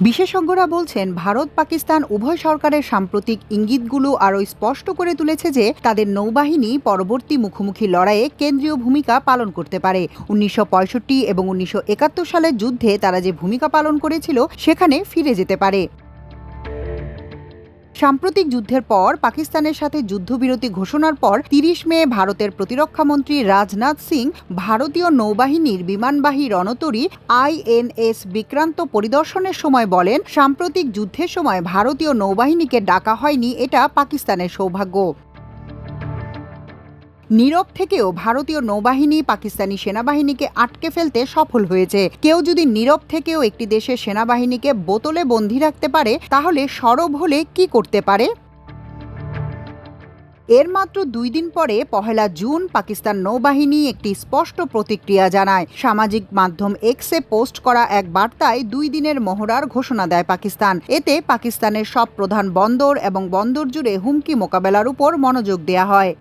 বিশেষজ্ঞরা বলছেন, ভারত পাকিস্তান উভয় সরকারের সাম্প্রতিক ইঙ্গিতগুলো আরও স্পষ্ট করে তুলেছে যে তাদের নৌবাহিনী পরবর্তী মুখোমুখি লড়াইয়ে কেন্দ্রীয় ভূমিকা পালন করতে পারে। উনিশশো পঁয়ষট্টি এবং উনিশশো একাত্তর সালের যুদ্ধে তারা যে ভূমিকা পালন করেছিল, সেখানে ফিরে যেতে পারে। সাম্প্রতিক যুদ্ধের পর পাকিস্তানের সাথে যুদ্ধবিরতি ঘোষণার পর তিরিশ মে ভারতের প্রতিরক্ষামন্ত্রী রাজনাথ সিং ভারতীয় নৌবাহিনীর বিমানবাহী রণতরী আইএনএস বিক্রান্ত পরিদর্শনের সময় বলেন, সাম্প্রতিক যুদ্ধের সময় ভারতীয় নৌবাহিনীকে ডাকা হয়নি, এটা পাকিস্তানের সৌভাগ্য। নীরব থেকেও ভারতীয় নৌবাহিনী পাকিস্তানি সেনাবাহিনীকে আটকে ফেলতে সফল হয়েছে। কেউ যদি নীরব থেকেও একটি দেশের সেনাবাহিনীকে বোতলে বন্দী রাখতে পারে, তাহলে সরব হলে কি করতে পারে? এর মাত্র দুই দিন পরে পহেলা জুন পাকিস্তান নৌবাহিনী একটি স্পষ্ট প্রতিক্রিয়া জানায়। সামাজিক মাধ্যম এক্সে পোস্ট করা এক বার্তায় দুই দিনের মহড়ার ঘোষণা দেয় পাকিস্তান। এতে পাকিস্তানের সব প্রধান বন্দর এবং বন্দর জুড়ে হুমকি মোকাবেলার উপর মনোযোগ দেওয়া হয়।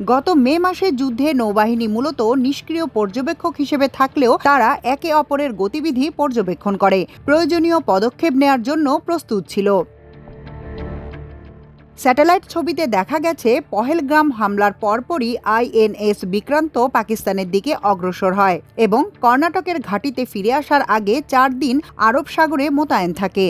গত মে মাসের যুদ্ধে নৌবাহিনী মূলত নিষ্ক্রিয় পর্যবেক্ষক হিসেবে থাকলেও তারা একে অপরের গতিবিধি পর্যবেক্ষণ করে, প্রয়োজনীয় পদক্ষেপ নেয়ার জন্য প্রস্তুত ছিল। স্যাটেলাইট ছবিতে দেখা গেছে, পহেলগ্রাম হামলার পরপরই আইএনএস বিক্রান্ত পাকিস্তানের দিকে অগ্রসর হয় এবং কর্ণাটকের ঘাঁটিতে ফিরে আসার আগে চার দিন আরব সাগরে মোতায়েন থাকে।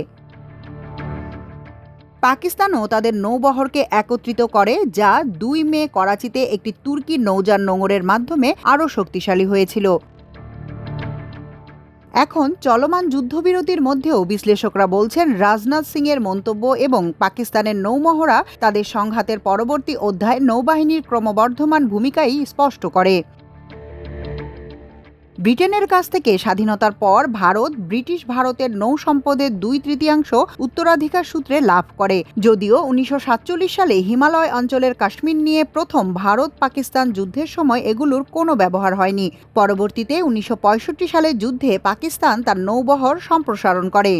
পাকিস্তানও তাদের নৌবহরকে একত্রিত করে, যা দুই মে করাচিতে একটি তুর্কি নৌযান নোঙরের মাধ্যমে আরও শক্তিশালী হয়েছিল। এখন চলমান যুদ্ধবিরতির মধ্যেও বিশ্লেষকরা বলছেন, রাজনাথ সিং এর মন্তব্য এবং পাকিস্তানের নৌমহড়া তাদের সংঘাতের পরবর্তী অধ্যায় নৌবাহিনীর ক্রমবর্ধমান ভূমিকাই স্পষ্ট করে। ব্রিটেনের কাছ থেকে স্বাধীনতার পর ভারত ব্রিটিশ ভারতের নৌ সম্পদের দুই তৃতীয়াংশ উত্তরাধিকার সূত্রে লাভ করে। যদিও উনিশশো সাতচল্লিশ সালে হিমালয় অঞ্চলের কাশ্মীর নিয়ে প্রথম ভারত পাকিস্তান যুদ্ধের সময় এগুলোর কোনো ব্যবহার হয়নি। পরবর্তীতে উনিশশো পঁয়ষট্টি সালে যুদ্ধে পাকিস্তান তার নৌবহর সম্প্রসারণ করে।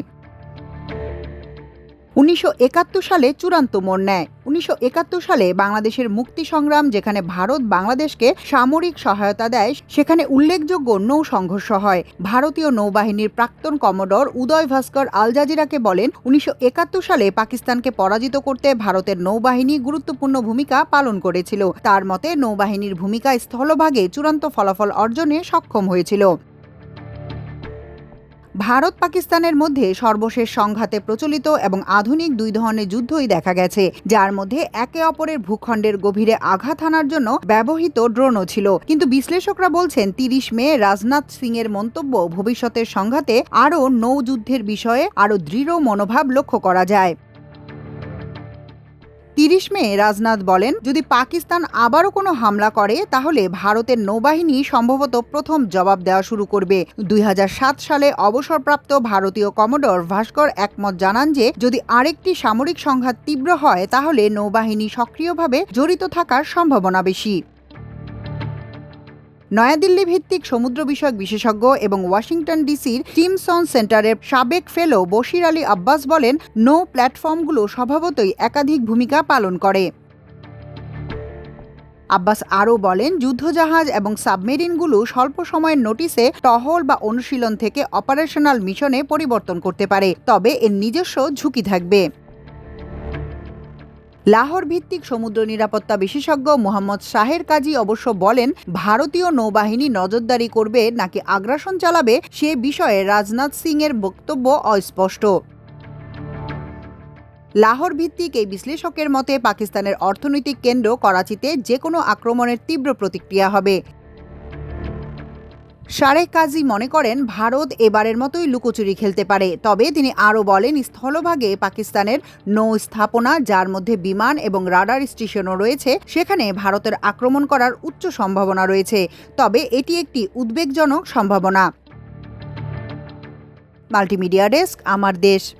উনিশশো একাত্তর সালে চূড়ান্ত মোড় নেয়। উনিশশো একাত্তর সালে বাংলাদেশের মুক্তি সংগ্রাম, যেখানে ভারত বাংলাদেশকে সামরিক সহায়তা দেয়, সেখানে উল্লেখযোগ্য নৌ সংঘর্ষ হয়। ভারতীয় নৌবাহিনীর প্রাক্তন কমোডর উদয় ভাস্কর আল জাজিরাকে বলেন, উনিশশো একাত্তর সালে পাকিস্তানকে পরাজিত করতে ভারতের নৌবাহিনী গুরুত্বপূর্ণ ভূমিকা পালন করেছিল। তার মতে, নৌবাহিনীর ভূমিকা স্থলভাগে চূড়ান্ত ফলাফল অর্জনে সক্ষম হয়েছিল। ভারত পাকিস্তানের মধ্যে সর্বশেষ সংঘাতে প্রচলিত এবং আধুনিক দুই ধরনের যুদ্ধই দেখা গেছে, যার মধ্যে একে অপরের ভূখণ্ডের গভীরে আঘাত হানার জন্য ব্যবহৃত ড্রোনও ছিল। কিন্তু বিশ্লেষকরা বলছেন, তিরিশ মে রাজনাথ সিং এর মন্তব্য ভবিষ্যতের সংঘাতে আরও নৌযুদ্ধের বিষয়ে আরও দৃঢ় মনোভাব লক্ষ্য করা যায়। তিরিশ মে, রাজনাথ বলেন, যদি পাকিস্তান আবারও কোনো হামলা করে, তাহলে ভারতের নৌবাহিনী সম্ভবত প্রথম জবাব দেওয়া শুরু করবে। দুই হাজার সাত সালে অবসরপ্রাপ্ত ভারতীয় কমোডর ভাস্কর একমত জানান যে, যদি আরেকটি সামরিক সংঘাত তীব্র হয়, তাহলে নৌবাহিনী সক্রিয়ভাবে জড়িত থাকার সম্ভাবনা বেশি। নয়াদিল্লি ভিত্তিক সমুদ্র বিষয়ক বিশেষজ্ঞ এবং ওয়াশিংটন ডিসির টিমসন সেন্টারের সাবেক ফেলো বশির আলী আব্বাস বলেন, নৌ প্ল্যাটফর্মগুলো স্বভাবতই একাধিক ভূমিকা পালন করে। আব্বাস আরও বলেন, যুদ্ধজাহাজ এবং সাবমেরিনগুলো স্বল্প সময়ের নোটিসে টহল বা অনুশীলন থেকে অপারেশনাল মিশনে পরিবর্তন করতে পারে, তবে এর নিজস্ব ঝুঁকি থাকবে। লাহোর ভিত্তিক সমুদ্র নিরাপত্তা বিশেষজ্ঞ মোহাম্মদ শাহের কাজী অবশ্য বলেন, ভারতীয় নৌবাহিনী নজরদারি করবে নাকি আগ্রাসন চালাবে সে বিষয়ে রাজনাথ সিং এর বক্তব্য অস্পষ্ট। লাহোর ভিত্তিক এই বিশ্লেষকের মতে, পাকিস্তানের অর্থনৈতিক কেন্দ্র করাচিতে যে কোনো আক্রমণের তীব্র প্রতিক্রিয়া হবে। শারেক কাজী মনে করেন, ভারত এবারের মতোই লুকোচুরি খেলতে পারে। তবে তিনি আরও বলেন, স্থলভাগে পাকিস্তানের নৌ স্থাপনা, যার মধ্যে বিমান এবং রাডার স্টেশনও রয়েছে, সেখানে ভারতের আক্রমণ করার উচ্চ সম্ভাবনা রয়েছে। তবে এটি একটি উদ্বেগজনক সম্ভাবনা। মাল্টিমিডিয়া ডেস্ক, আমার দেশ।